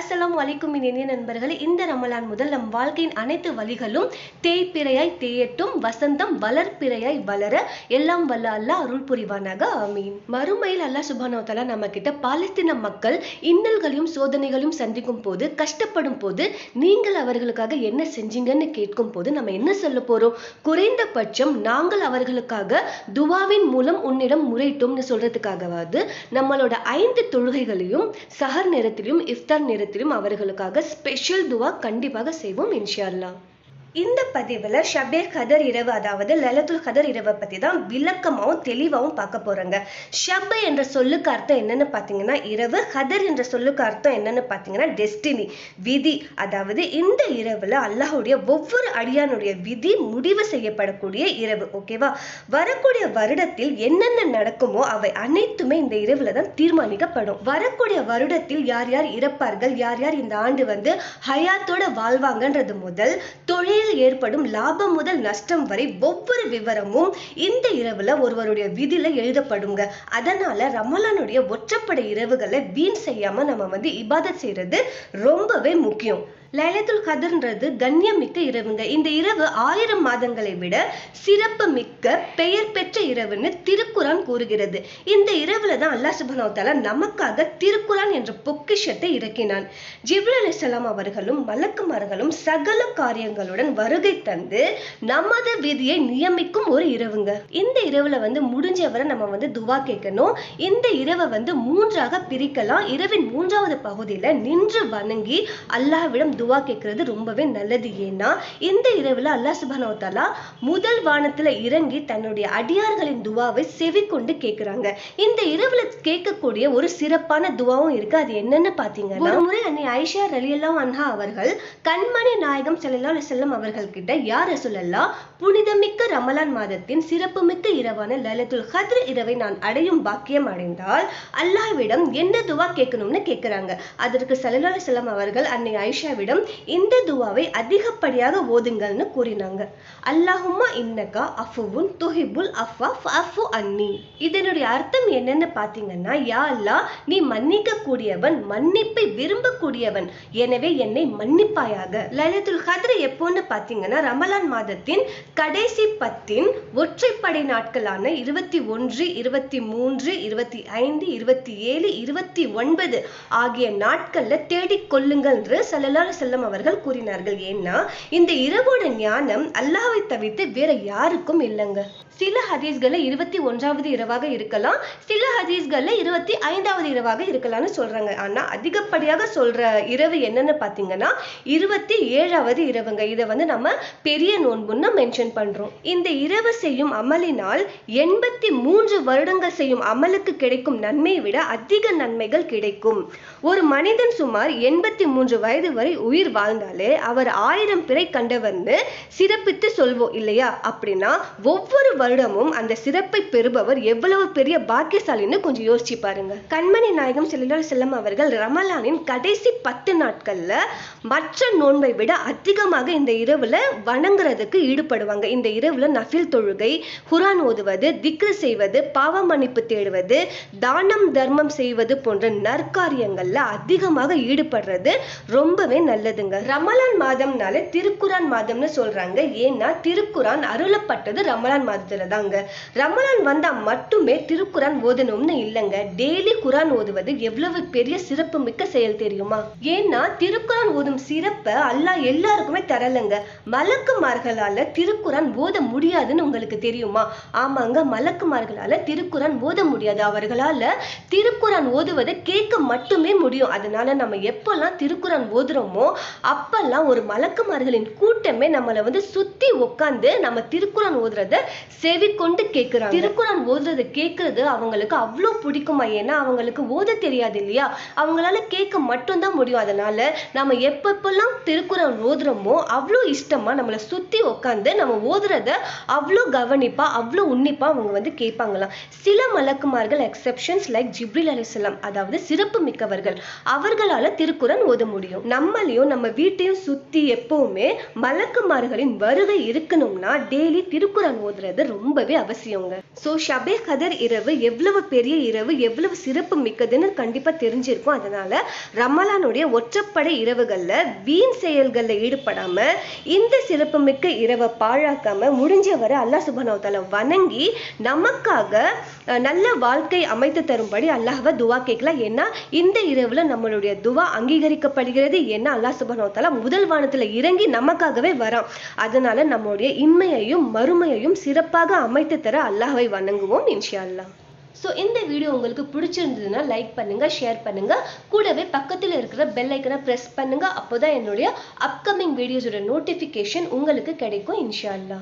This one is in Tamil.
அஸ்லாம் அலைக்கும் என் இனிய நண்பர்களே இந்த ரமலான் முதல் நம் வாழ்க்கையின் அனைத்து வழிகளும் தேய்பிறையாய் தேயட்டும் வசந்தம் வளர்பிறையாய் வளர எல்லாம் வல்ல அல்லா அருள் புரிவானாக ஆமீன். மறுமையில் அல்லா சுபானோதலா நம்ம கிட்ட பாலஸ்தீன மக்கள் இன்னல்களையும் சோதனைகளையும் சந்திக்கும் போது கஷ்டப்படும் போது நீங்கள் அவர்களுக்காக என்ன செஞ்சீங்கன்னு கேட்கும் போது நம்ம என்ன சொல்ல போறோம்? குறைந்தபட்சம் நாங்கள் அவர்களுக்காக துவாவின் மூலம் உன்னிடம் முறையிட்டோம்னு சொல்றதுக்காகவாது நம்மளோட ஐந்து தொழுகைகளையும் சஹர் நேரத்திலும் இஃப்தார் நேரத்திலும் அவர்களுக்காக ஸ்பெஷல் துவா கண்டிப்பாக செய்வோம் இன்ஷா அல்லாஹ். இந்த பதிவில் ஷபே கதர் இரவு அதாவது லலத்துல் கதர் இரவை பற்றி தான் விளக்கமாகவும் தெளிவாகவும் பார்க்க போறோங்க. ஷப் என்ற சொல்லுக்கு அர்த்தம் என்னென்னு பார்த்தீங்கன்னா இரவு கதர் என்ற சொல்லுக்கு அர்த்தம் என்னென்னு பார்த்தீங்கன்னா டெஸ்டினி விதி. அதாவது இந்த இரவில் அல்லாஹுடைய ஒவ்வொரு அடியானுடைய விதி முடிவு செய்யப்படக்கூடிய இரவு ஓகேவா வரக்கூடிய வருடத்தில் என்னென்ன நடக்குமோ அவை அனைத்துமே இந்த இரவில் தான் தீர்மானிக்கப்படும். வரக்கூடிய வருடத்தில் யார் யார் இறப்பார்கள் யார் யார் இந்த ஆண்டு வந்து ஹயாத்தோட வாழ்வாங்கன்றது முதல் தொழில் தொழிலில் ஏற்படும் லாபம் முதல் நஷ்டம் வரை ஒவ்வொரு விவரமும் இந்த இரவுல ஒருவருடைய விதியில எழுதப்படுங்க. அதனால ரமலானுடைய ஒற்றப்படை இரவுகளை வீண் செய்யாம நம்ம வந்து இபாதத் செய்யறது ரொம்பவே முக்கியம். லைலத்துல் கதர்ன்றது கண்ணியமிக்க இரவுங்க. இந்த இரவு ஆயிரம் மாதங்களை விட சிறப்பு மிக்க பெயர் பெற்ற இரவுன்னு திருக்குறான் கூறுகிறது. இந்த இரவுல தான் அல்லாஹ் சுப்ஹானஹு நமக்காக திருக்குறான் என்ற பொக்கிஷத்தை இறக்கினான். ஜிப்ரல் இஸ்லாம் அவர்களும் மலக்குமார்களும் சகல காரியங்களுடன் வருகை தந்து நமது விதியை நியமிக்கும் ஒரு இரவுங்க. இந்த இரவுல வந்து முடிஞ்சவரை நம்ம வந்து துவா கேட்கணும். இந்த இரவை வந்து மூன்றாக பிரிக்கலாம். இரவின் மூன்றாவது பகுதியில நின்று வணங்கி அல்லாஹ்விடம் துவா கேட்கறது ரொம்பவே நல்லது. ஏன்னா இந்த இரவுல அல்லாஹ் சுப்ஹானஹு முதல் வானத்துல இறங்கி தன்னுடைய அடியார்களின் துவாவை செவி கொண்டு கேட்கிறாங்க இந்த இரவுல கேட்கக்கூடிய ஒரு சிறப்பான துவாவும் இருக்கு. அது என்னன்னு பாத்தீங்கன்னா ஒரு முறை அன்னை ஐஷா ரலியல்லா அன்ஹா அவர்கள் கண்மணி நாயகம் செல்லல்லா செல்லம் அவர்கள் கிட்ட யார் சொல்லலாம் புனிதமிக்க ரமலான் மாதத்தின் சிறப்புமிக்க இரவான லலித்துல் ஹத்ர் இரவை நான் அடையும் பாக்கியம் அடைந்தால் அல்லாஹ்விடம் என்ன துவா கேட்கணும்னு கேட்கிறாங்க. அதற்கு ஸல்லல்லாஹு செல்லம் அவர்கள் அன்னை ஐஷாவிடம் இந்த துவாவை அதிகப்படியாக ஓதுங்கள்னு கூறினாங்க. அல்லாஹுமா இன்னக்கா அஃபுவுன் துஹிபுல் அஃபா ஃபஅஃபு அன்னி. இதனுடைய அர்த்தம் என்னன்னு பாத்தீங்கன்னா யா அல்லா நீ மன்னிக்க கூடியவன் மன்னிப்பை விரும்பக்கூடியவன். எனவே என்னை மன்னிப்பாயாக. லலித்துல் கத்ர் எப்போன்னு பாத்தீங்கன்னா ரமலான் மாதத்தின் கடைசி பத்தின் ஒற்றைப்படை நாட்களான இருபத்தி ஒன்று இருபத்தி மூன்று இருபத்தி ஐந்து இருபத்தி ஏழு இருபத்தி ஒன்பது ஆகிய நாட்கள்ல தேடிக் கொள்ளுங்கள் என்று சல்லல்லாஹு செல்லம் அவர்கள் கூறினார்கள். ஏன்னா இந்த இரவோட ஞானம் அல்லாவை தவிர்த்து வேற யாருக்கும் இல்லைங்க. சில ஹதீஸ்களை இருபத்தி ஒன்றாவது இரவாக இருக்கலாம் சில ஹதீஸ்கள்ல இருபத்தி ஐந்தாவது இரவாக இருக்கலாம்னு சொல்றாங்க. ஆனா அதிகப்படியாக சொல்ற இரவு என்னன்னு பாத்தீங்கன்னா இருபத்தி ஏழாவது இரவுங்க. இதை வந்து நம்ம பெரிய நோன்புன்னு மென்ஷன் பண்றோம். இந்த இரவு செய்யும் அமலினால் எண்பத்தி மூன்று வருடங்கள் செய்யும் அமலுக்கு கிடைக்கும் நன்மையை விட அதிக நன்மைகள் கிடைக்கும். ஒரு மனிதன் சுமார் எண்பத்தி மூன்று வயது வரை உயிர் வாழ்ந்தாலே அவர் ஆயிரம் பிறை கண்டவர்னு சிறப்பித்து சொல்வோம் இல்லையா? அப்படின்னா ஒவ்வொரு வருடமும் அந்த சிறப்பை பெறுபவர் எவ்வளவு பெரிய பாக்கியசாலின்னு கொஞ்சம் யோசிச்சு பாருங்க. கண்மணி நாயகம் செல்லலார் செல்லம் அவர்கள் ரமலானின் கடைசி பத்து நாட்கள்ல மற்ற நோன்பை விட அதிகமாக இந்த இரவுல வணங்குறதுக்கு ஈடுபடுவாங்க. இந்த இரவு இரவுல நஃபில் தொழுகை குரான் ஓதுவது திக்ரு செய்வது பாவ மன்னிப்பு தேடுவது தானம் தர்மம் செய்வது போன்ற நற்காரியங்கள்ல அதிகமாக ஈடுபடுறது ரொம்பவே நல்லதுங்க. ரமலான் மாதம்னால திருக்குரான் மாதம்னு சொல்றாங்க. ஏன்னா திருக்குரான் அருளப்பட்டது ரமலான் மாதத்துல தாங்க ரமலான் வந்தா மட்டுமே திருக்குரான் ஓதணும்னு இல்லைங்க. டெய்லி குரான் ஓதுவது எவ்வளவு பெரிய சிறப்பு மிக்க செயல் தெரியுமா? ஏன்னா திருக்குரான் ஓதும் சிறப்பை அல்லாஹ் எல்லாருக்குமே தரலங்க. மலக்குமார்களால திருக்குரான் ஓத முடியாதுன்னு உங்களுக்கு தெரியுமா? ஆமாங்க மலக்குமார்களால திருக்குறான் ஓத முடியாது. அவர்களால திருக்குறான் ஓதுவதை கேட்க மட்டுமே முடியும். அதனால நம்ம எப்பெல்லாம் திருக்குறான் ஓதுறோமோ அப்பெல்லாம் ஒரு மலக்குமார்களின் கூட்டமே நம்மளை வந்து சுத்தி உட்காந்து நம்ம திருக்குறன் ஓதுறத செவி கொண்டு கேட்கிறாங்க திருக்குறான் ஓதுறத கேட்கறது அவங்களுக்கு அவ்வளோ பிடிக்குமா? ஏன்னா அவங்களுக்கு ஓத தெரியாது இல்லையா? அவங்களால கேட்க மட்டும்தான் முடியும். அதனால நம்ம எப்பப்பெல்லாம் திருக்குறள் ஓதுறோமோ அவ்வளோ இஷ்டமா நம்மளை சுத்தி உட்காந்து நம்ம ஓதுறத அவ்வளோ கவனிப்பாக அவ்வளோ உன்னிப்பாக அவங்க வந்து கேட்பாங்களாம் சில மலக்குமார்கள் எக்ஸெப்ஷன்ஸ் லைக் ஜிப்ரில் அலிஸ்லாம் அதாவது சிறப்பு மிக்கவர்கள் அவர்களால் திருக்குறன் ஓத முடியும். நம்மளையும் நம்ம வீட்டையும் சுற்றி எப்போவுமே மலக்குமார்களின் வருகை இருக்கணும்னா டெய்லி திருக்குறன் ஓதுறது ரொம்பவே அவசியங்க. ஸோ ஷபே கதர் இரவு எவ்வளவு பெரிய இரவு எவ்வளவு சிறப்பு மிக்கதுன்னு கண்டிப்பாக தெரிஞ்சிருக்கும். அதனால ரமலானுடைய ஒற்றப்படை இரவுகளில் வீண் செயல்களில் ஈடுபடாமல் இந்த சிறப்பு மிக்க இரவை பாழாக்காமல் முடிஞ்சவரை அல்லாஹ் சுபனவத்தால வணங்கி நமக்காக நல்ல வாழ்க்கை அமைத்து தரும்படி அல்லாஹ்வை துவா கேட்கலாம். ஏன்னா இந்த இரவுல நம்மளுடைய துவா அங்கீகரிக்கப்படுகிறது. ஏன்னா அல்லாஹ் சுபனவத்தால முதல் வானத்துல இறங்கி நமக்காகவே வரோம் அதனால நம்மளுடைய இன்மையையும் மறுமையையும் சிறப்பாக அமைத்து தர அல்லாஹ்வை வணங்குவோம் இன்ஷா அல்லாஹ் ஸோ இந்த வீடியோ உங்களுக்கு பிடிச்சிருந்ததுன்னா லைக் பண்ணுங்க ஷேர் பண்ணுங்க. கூடவே பக்கத்தில் இருக்கிற பெல் ஐக்கனை ப்ரெஸ் பண்ணுங்க. அப்போதான் என்னுடைய அப்கமிங் வீடியோஸோட நோட்டிஃபிகேஷன் உங்களுக்கு கிடைக்கும் இன்ஷா அல்லா